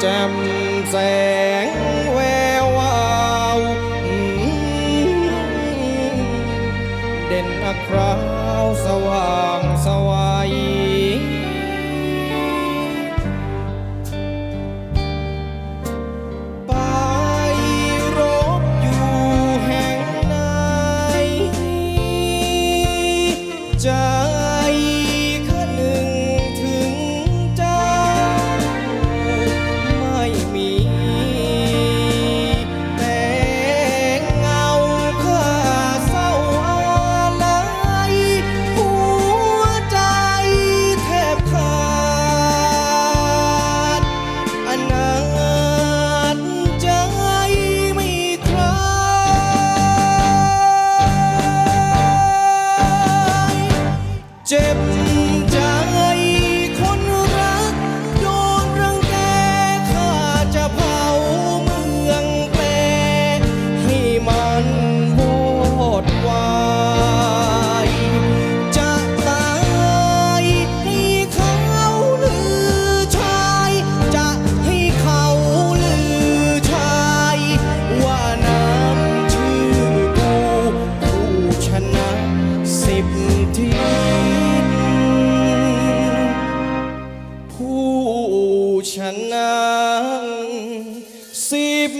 แจ่มแสงแวววาวเด่นอคราวสว่างสวัย Chip. ผู้ชนะสิบ